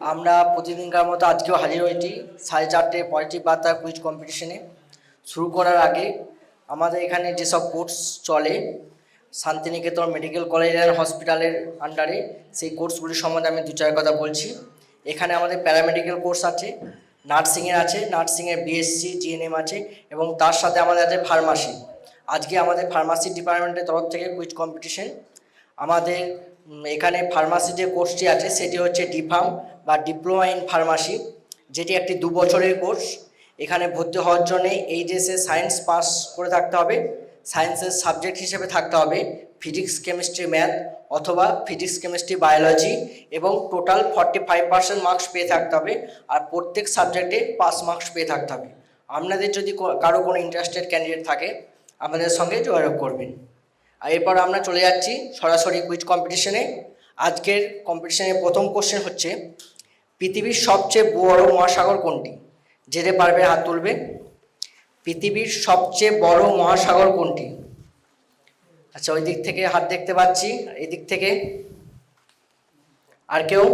আমরা প্রতিদিনকার মতো আজকেও হাজির হয়েছি। সাড়ে চারটে পজিটিভ বার্তা কুইজ কম্পিটিশনে শুরু করার আগে আমাদের এখানে যেসব কোর্স চলে, শান্তিনিকেতন মেডিকেল কলেজ অ্যান্ড হসপিটালের আন্ডারে সেই কোর্সগুলির সম্বন্ধে আমি দু চার কথা বলছি। এখানে আমাদের প্যারামেডিক্যাল কোর্স আছে, নার্সিংয়ের আছে, নার্সিংয়ের বিএসসি জিএনএম আছে এবং তার সাথে আমাদের আছে ফার্মাসি। আজকে আমাদের ফার্মাসি ডিপার্টমেন্টের তরফ থেকে কুইজ কম্পিটিশন আমাদের এখানে ফার্মাসি যে কোর্সটি আছে, সেটি হচ্ছে ডিফার্ম বা ডিপ্লোমা ইন ফার্মাসি যেটি একটি দু বছরের কোর্স এখানে ভর্তি হওয়ার জন্য এইচএসএ সায়েন্স পাস করে থাকতে হবে। সায়েন্সের সাবজেক্ট হিসেবে থাকতে হবে ফিজিক্স কেমিস্ট্রি ম্যাথ অথবা ফিজিক্স কেমিস্ট্রি বায়োলজি এবং total forty five percent marks পেয়ে থাকতে হবে আর প্রত্যেক সাবজেক্টে পাস মার্কস পেয়ে থাকতে হবে। আপনাদের যদি কারও কোনো ইন্টারেস্টেড ক্যান্ডিডেট থাকে, আমাদের সঙ্গে যোগাযোগ করবেন। আর এরপর আমরা চলে যাচ্ছি সরাসরি কুইজ কম্পিটিশনে আজকের কম্পিটিশনের প্রথম কোশ্চেন হচ্ছে পৃথিবীর সবচেয়ে বড় মহাসাগর কোনটি? যেতে পারবে হাত তুলবে। পৃথিবীর সবচেয়ে বড় মহাসাগর কোনটি? আচ্ছা ওই দিক থেকে হাত দেখতে পাচ্ছি এই দিক থেকে। আর কেউ?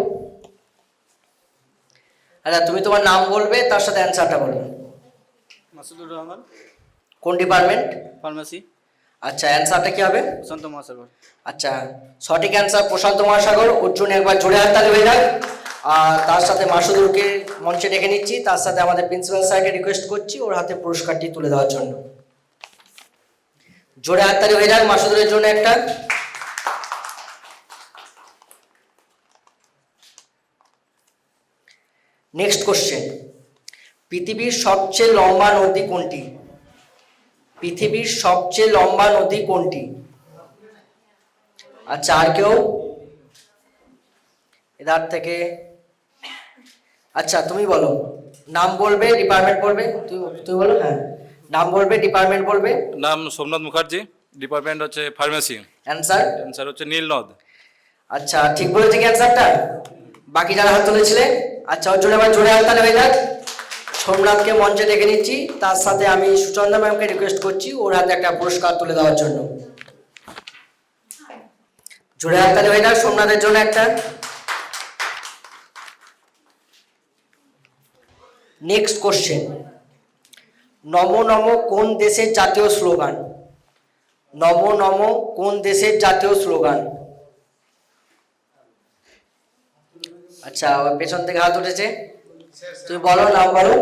আচ্ছা তুমি তোমার নাম বলবে তার সাথে অ্যান্সারটা বলবে মাসুদুর রহমান। কোন ডিপার্টমেন্ট ফার্মাসি আচ্ছা অ্যান্সারটা কি হবে? প্রশান্ত মহাসাগর। আচ্ছা সঠিক অ্যান্সার প্রশান্ত মহাসাগর। অর্জুন একবার জোরে হাততালি হয়ে যাক আর তার সাথে মাসুদুরকে মঞ্চে ডেকে নিচ্ছি। তার সাথে আমাদের প্রিন্সিপাল স্যারকে রিকোয়েস্ট করছি ওর হাতে পুরস্কারটি তুলে দেওয়ার জন্য। জোরে হাততালি হয়ে যাক মাসুদুরের জন্য একটা। নেক্সট কোশ্চেন পৃথিবীর সবচেয়ে লম্বা নদী কোনটি? পৃথিবীর সবচেয়ে লম্বা নদী কোনটি? আচ্ছা আর কেউ? এধার থেকে। আচ্ছা তুমি বলো। নাম বলবে ডিপার্টমেন্ট বলবে? তুমি তুমি বলো হ্যাঁ। নাম বলবে ডিপার্টমেন্ট বলবে? নাম সোমনাথ মুখার্জি ডিপার্টমেন্ট হচ্ছে ফার্মেসি। অ্যান্সার অ্যান্সার হচ্ছে নীলনদ। আচ্ছা ঠিক বলেছে কি অ্যান্সারটা বাকি যারা হাত তুলেছিলে? আচ্ছা ওর জন্য আবার জোরে হাততালি হয়ে যাক সোমনাথকে মঞ্চে ডেকে নিচ্ছি। তার সাথে আমি সুচন্দা ম্যামকে রিকোয়েস্ট করছি, ওর হাতে একটা পুরস্কার তুলে দেওয়ার জন্য। জোরে হাততালি হয়ে যাক সোমনাথের জন্য একটা। নেক্সট কোশ্চেন নম নম কোন দেশের জাতীয় স্লোগান? নম নম কোন দেশের জাতীয় স্লোগান? আচ্ছা পেছন থেকে হাত উঠেছে। তুমি বলো নাম বলো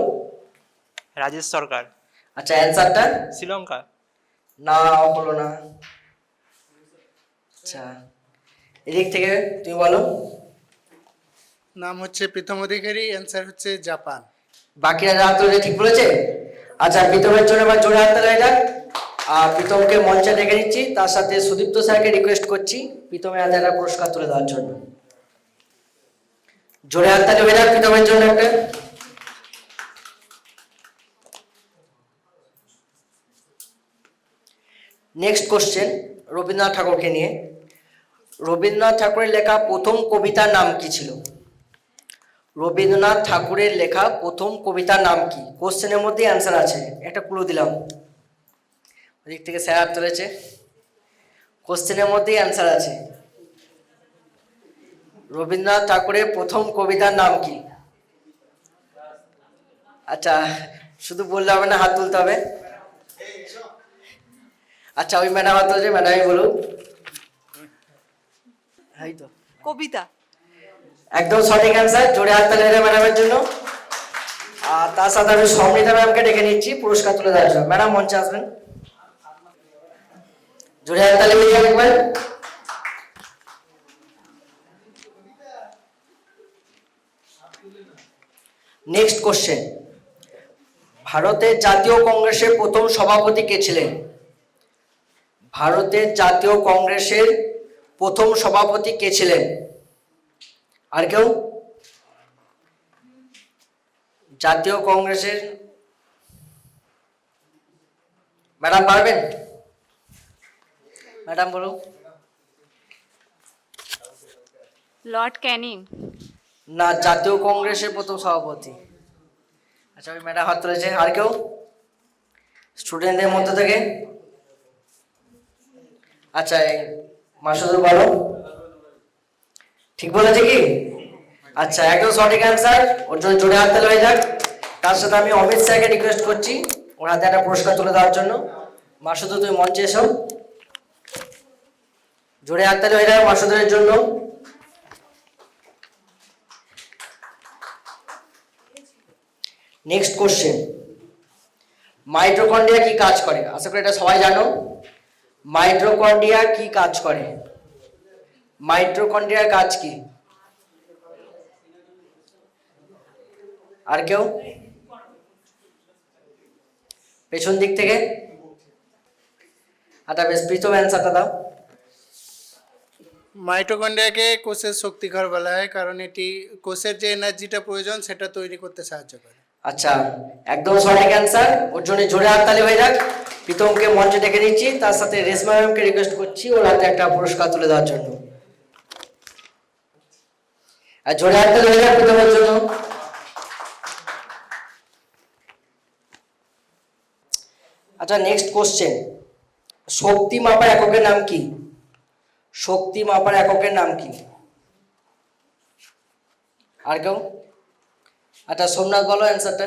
রাজেশ সরকার। আচ্ছা অ্যান্সারটা শ্রীলঙ্কা। না হলো না। আচ্ছা এদিক থেকে তুমি বলো। নাম হচ্ছে প্রীতম অধিকারী অ্যান্সার হচ্ছে জাপান। বাকিরা যা হাত তুলেছে ঠিক বলেছে? আচ্ছা প্রীতমের জন্য এবার জোরে হাত তালে যাক আর প্রীতমকে মঞ্চে ডেকে নিচ্ছি তার সাথে সুদীপ্ত স্যারকে রিকোয়েস্ট করছি প্রীতমের হাতে একটা পুরস্কার তুলে দেওয়ার জন্য। জোরে হাত তালে হয়ে যাক প্রীতমের জন্য একটা। নেক্সট কোশ্চেন রবীন্দ্রনাথ ঠাকুরকে নিয়ে। রবীন্দ্রনাথ ঠাকুরের লেখা প্রথম কবিতার নাম কি ছিল? রবীন্দ্রনাথ ঠাকুরের লেখা প্রথম কবিতার নাম কি? কোশ্চেনের মধ্যেই অ্যান্সার আছে, একটা ক্লু দিলাম। ওদিক থেকে স্যার হাত তুলেছে। কোশ্চেনের মধ্যেই অ্যান্সার আছে। রবীন্দ্রনাথ ঠাকুরের প্রথম কবিতার নাম কি? আচ্ছা শুধু বললে হবে না, হাত তুলতে হবে। আচ্ছা ওই ম্যাডাম হাত তুলেছে ম্যাডামই বলুন। এই তো। কবিতা। একদম সঠিক অ্যান্সার জোরে হাত তালি ম্যাডামের জন্য। আর তার সাথে আমি সমৃতা ম্যামকে ডেকে নিচ্ছি পুরস্কার তুলে দেওয়ার জন্য। ম্যাডাম মঞ্চে আসবেন। জোরে হাত তালি যাবে একবার। নেক্সট কোশ্চেন ভারতের জাতীয় কংগ্রেসের প্রথম সভাপতি কে ছিলেন? ভারতের জাতীয় কংগ্রেসের প্রথম সভাপতি কে ছিলেন? আর কেউ? জাতীয় কংগ্রেসের ম্যাডাম পারবেন? ম্যাডাম বলো লর্ড ক্যানিং। না জাতীয় কংগ্রেসের প্রথম সভাপতি। আচ্ছা ওই ম্যাডাম হাত তুলেছে। আর কেউ? স্টুডেন্টদের মধ্যে থেকে? আচ্ছা এই মাসুদুর বলো ঠিক বলেছে কি? আচ্ছা একদম সঠিক অ্যান্সার ওর জন্য জোরে হাত তালি হয়ে যাক। তার সাথে আমি অমিত স্যারকে রিকোয়েস্ট করছি। ওর হাতে একটা পুরস্কার তুলে দেওয়ার জন্য। মাসুদ তুমি মঞ্চে এসো। জোরে হাত তালি হয়ে যাক মাসুদের জন্য। নেক্সট কোশ্চেন মাইটোকন্ড্রিয়া কি কাজ করে? আশা করি এটা সবাই জানো। মাইটোকন্ড্রিয়া কি কাজ করে? মাইটোকন্ড্রিয়ার কাজ কি? আর কেউ? পেছন দিক থেকে? আচ্ছা বেশ, প্রীতম অ্যান্সারটা দাও। মাইটোকন্ড্রিয়াকে কোষের শক্তিঘর বলা হয়, কারণ এটি কোষের যে এনার্জিটা প্রয়োজন, সেটা তৈরি করতে সাহায্য করে। আচ্ছা একদম সঠিক অ্যান্সার ওর জন্য জোরে হাততালি হয়ে যাক প্রীতমকে মঞ্চে ডেকে নিচ্ছি। তার সাথে রেশমা ম্যামকে রিকোয়েস্ট করছি ওর হাতে একটা পুরস্কার তুলে দেওয়ার জন্য। আর জোরে হাততালি হয়ে যাক প্রীতমের জন্য। আচ্ছা নেক্সট কোশ্চেন শক্তি মাপার এককের নাম কি? শক্তি মাপার এককের নাম কি? আর কেউ? আচ্ছা সোমনাথ বলো অ্যান্সারটা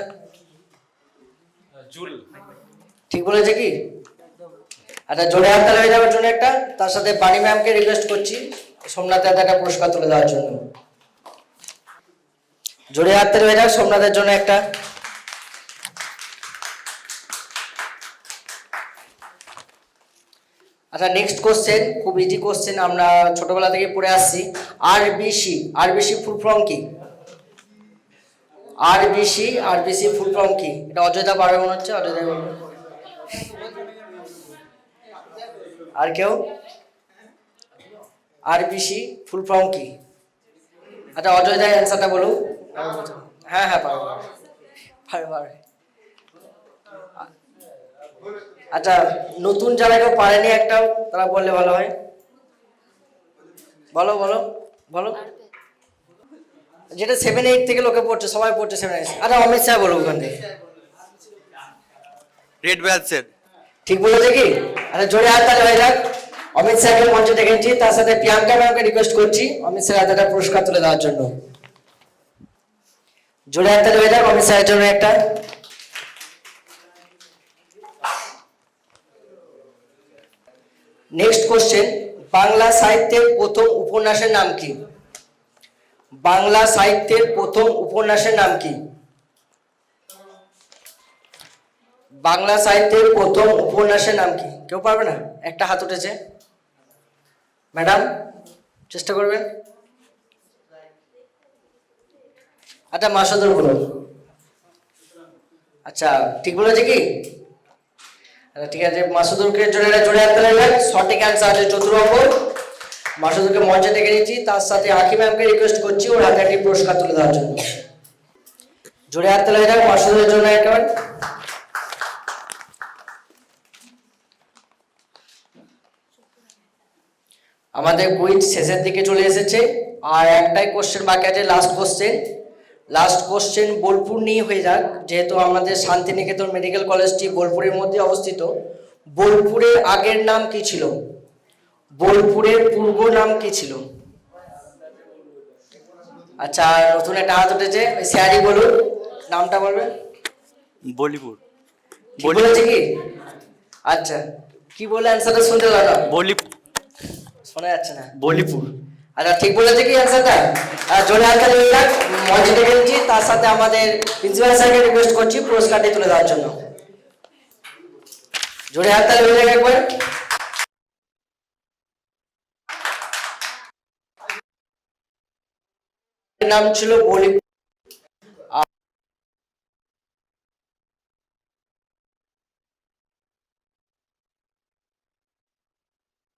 জুল। ঠিক বলেছে কি? আচ্ছা জোরে হাততালি হয়ে যাওয়ার জন্য একটা। তার সাথে বাণী ম্যামকে রিকোয়েস্ট করছি সোমনাথের হাতে একটা পুরস্কার তুলে দেওয়ার জন্য। জোরে হাততালি হয়ে যাক সোমনাথের জন্য একটা। আচ্ছা নেক্সট কোশ্চেন খুব ইজি কোশ্চেন আমরা ছোটবেলা থেকে পড়ে আসছি। আরবিসি আরবিসি ফুল ফর্ম কি? আরবিসি আরবিসি ফুল ফর্ম কি? এটা অযোধ্যা পারবে মনে হচ্ছে, অযোধ্যা আর কেউ? আরবিসি ফুল ফর্ম কি? আচ্ছা দায় অ্যান্সারটা বলুন। হ্যাঁ হ্যাঁ পারবে। পারবে পারবে। আচ্ছা নতুন যারা কেউ পারেনি একটাও, তারা বললে ভালো হয়। বলো বলো বলো। যেটা সেভেন এইট থেকে লোকে পড়ছে সবাই পড়ছে সেভেন এইট আচ্ছা অমিত শাহ বলো ওখান থেকে। রেড ব্যালসেট ঠিক বলেছে কি? আরে জোরে হাত তালি হয়ে যাক অমিত স্যারকে মঞ্চে ডেকেছি তার সাথে প্রিয়াঙ্কা ম্যামকে রিকোয়েস্ট করছি অমিত স্যার একটা পুরস্কার তুলে দেওয়ার জন্য। জোরে হাত তালি হয়ে যাক অমিত স্যারের জন্য একটা। নেক্সট কোশ্চেন বাংলা সাহিত্যের প্রথম উপন্যাসের নাম কি? বাংলা সাহিত্যের প্রথম উপন্যাসের নাম কি? বাংলা সাহিত্যের প্রথম উপন্যাসের নাম কি? কেউ পারবে না? একটা হাত উঠেছে। ম্যাডাম, চেষ্টা করবেন। আচ্ছা মাসুদুর বলুন আচ্ছা ঠিক বলেছে কি? আচ্ছা ঠিক আছে মাসুদুরকে জোরে জোরে হাত সঠিক অ্যান্সার আছে চতুরঙ্গ মাসুদুরকে মঞ্চে ডেকে নিচ্ছি। তার সাথে আঁকি ম্যামকে রিকোয়েস্ট করছি ওর হাতে একটি পুরস্কার তুলে দেওয়ার জন্য। জোরে হাত তালি যাক মাসুদুরের জন্য একেবারে। আমাদের কুইজ শেষের দিকে চলে এসেছে। আর একটাই কোশ্চেন বাকি আছে last question last question Bolpur নিয়ে হয়ে যাক, যেহেতু আমাদের শান্তিনিকেতন মেডিকেল কলেজটি বোলপুরের মধ্যে অবস্থিত। বোলপুরের আগের নাম কি ছিল? বোলপুরের পূর্ব নাম কি ছিল? আচ্ছা নতুন একটা হাত উঠেছে। স্যারই বলুন নামটা বলবেন? বলিপুর। বলেছে কি? আচ্ছা কি বলে অ্যান্সারটা শুনতে পেলাম বলি শোনা যাচ্ছে না। বলিপুর। আচ্ছা ঠিক বলেছে কি অ্যান্সারটা আর জোরে হাততালি হয়ে যাক মঞ্চে তার সাথে আমাদের প্রিন্সিপাল স্যারকে রিকোয়েস্ট করছি পুরস্কারটি তুলে দেওয়ার জন্য। জোরে হয়ে যাক একবার। নাম ছিল বলি